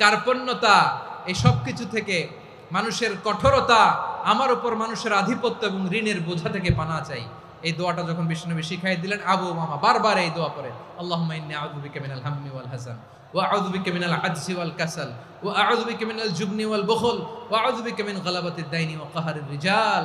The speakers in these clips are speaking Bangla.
কার্পণ্যতা, এই সব কিছু থেকে মানুষের কঠোরতা, আমার উপর মানুষের আধিপত্য এবং ঋণের বোঝা থেকে পানা চাই। এই দোয়াটা যখন বিষ্ণুনবী শিখাই দিলেন, আবু মামা বারবার এই দোয়া পড়ে আল্লাহুম্মা ইন্নী আউযু বিকা মিনাল হাম্মি হাসান, ওয়া আউযু বিকা মিনাল আজজি ওয়াল কাসাল, ওয়া আউযু বিকা মিনাল জুবনি ওয়াল বুখল, ওয়া আউযু বিকা মিন গালাবাতিদ দাইনি ওয়া কাহরির রিজাল।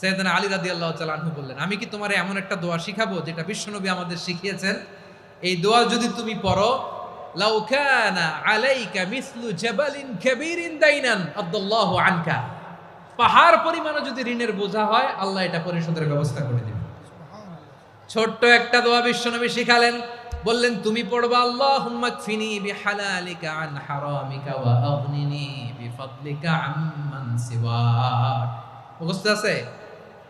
সৈয়দনা আলী রাদি আল্লাহ তালু বললেন আমি কি তোমার এমন একটা দোয়া শিখাবো যেটা বিশ্বনবী আমাদের শিখিয়েছেন? এই দোয়া যদি তুমি পড়ো লাউ আলাইকা মিসলু জাবালিন কাবীরিন দাইনান আব্দুল্লাহু আনকা। পাহাড় পরিমাণে যদি ঋণের বোঝা হয় আল্লাহ এটা পরিশোধের ব্যবস্থা করে দিবেন। ছোট্ট একটা দোয়া বিশ্বনবী শিখালেন। বললেন তুমি পড়বা আল্লাহুম্মা কফিনি বিহালালিকা আন হারামিকা ওয়া আগনিনি বিফাদলিকা আম্মান সিওয়াক। মুখস্থ আছে?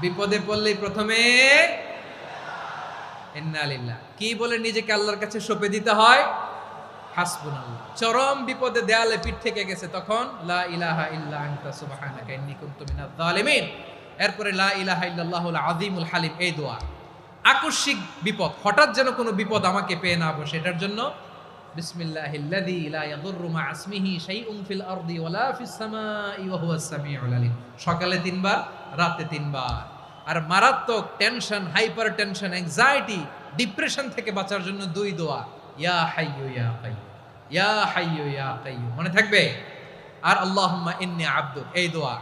বিপদে পড়লেই প্রথমে কি বলে নিজেকে আল্লাহর কাছে সঁপে দিতে হয়? চরম বিপদে দেয়ালে পিঠ থেকে গেছে তখন, লা এরপরে লা হালিম, এই দোয়া। আকস্মিক বিপদ, হঠাৎ যেন কোনো বিপদ আমাকে পেয়ে না বসে, এটার জন্য বিসমিল্লাহিল্লাযী লা ইয়াদুররু মা ইসমিহি শাইউন ফিল আরদি ওয়ালা ফিস সামাই ওয়া হুয়াস সামিউল আলিম। সকালে তিনবার, রাতে তিনবার। আর মারাত্মক tension hyper tension anxiety depression থেকে বাঁচার জন্য দুই দোয়া। ইয়া হাইয়ু ইয়া কাইয়্যুম। ইয়া হাইয়ু ইয়া কাইয়্যুম। মনে থাকবে? আর আল্লাহুম্মা ইন্নী আব্দুক। এই দোয়া।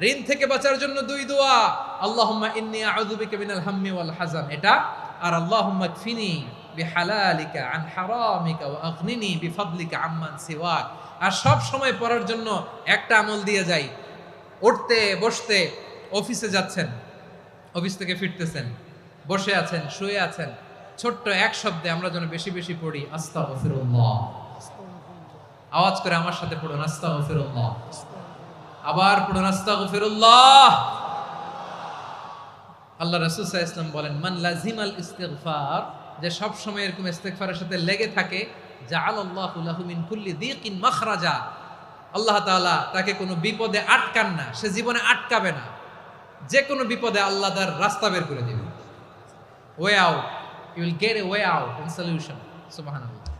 ঋণ থেকে বাঁচার জন্য দুই দোয়া। আল্লাহুম্মা ইন্নী আউযু বিকা মিনাল হাম্মি ওয়াল হাযান। এটা। আর আল্লাহুম্মা কফিনি বিহালালিকা আর সব সময় পড়ার জন্য একটা আমল দিয়ে যাই। উঠতে, বসতে, অফিসে যাচ্ছেন, অফিস থেকে ফিরতেছেন, বসে আছেন, শুয়ে আছেন। ছোট্ট এক শব্দে আমরা যেন বেশি বেশি পড়ি, আস্তাগফিরুল্লাহ। আওয়াজ করে আমার সাথে পড়ুন আস্তা আস্তাগফিরুল্লাহ। আবার পড়ুন আস্তা আস্তাগফিরুল্লাহ। আল্লাহ রাসূল ইসলাম বলেন, মান লাজিমাল ইস্তিগফার যে সব সময় এরকম ইস্তেগফারের সাথে লেগে থাকে, জাআলাল্লাহু লাহু মিন কুল্লি দিকিন মাখরাজা। আল্লাহ তাআলা তাকে কোনো বিপদে আটকান না, সে জীবনে আটকাবে না। যে কোনো বিপদে আল্লাহ তার রাস্তা বের করে দেবে way out you will get a way out in solution সুবহানাল্লাহ।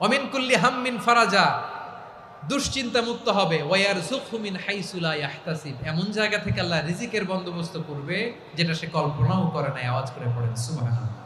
অমিন কুল্লি হাম্মিন ফারাজা, দুশ্চিন্তা মুক্ত হবে। ওয়ার সুখমিন হাইসুলা ইয়াহতাসিব। এমন জায়গা থেকে আল্লাহ রিজিকের বন্দোবস্ত করবে যেটা সে কল্পনাও করে নাই, আওয়াজ করে পড়েন, সুবহানাল্লাহ।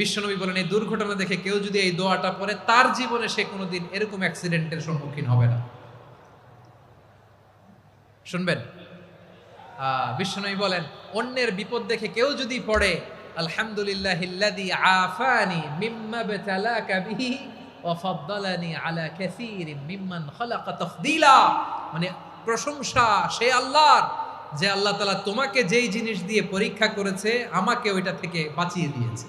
বিশ্বনবী বলেন, এই দুর্ঘটনা দেখে কেউ যদি এই দোয়াটা পড়ে, তার জীবনে সে কোনোদিন এরকম অ্যাক্সিডেন্টের সম্মুখীন হবে না। শুনবেন? বিশ্বনবী বলেন, অন্যের বিপদ দেখে কেউ যদি পড়ে আলহামদুলিল্লাহ মানে প্রশংসা, সে যে আল্লাহ তোমাকে যেই জিনিস দিয়ে পরীক্ষা করেছে, আমাকে ওইটা থেকে বাঁচিয়ে দিয়েছে।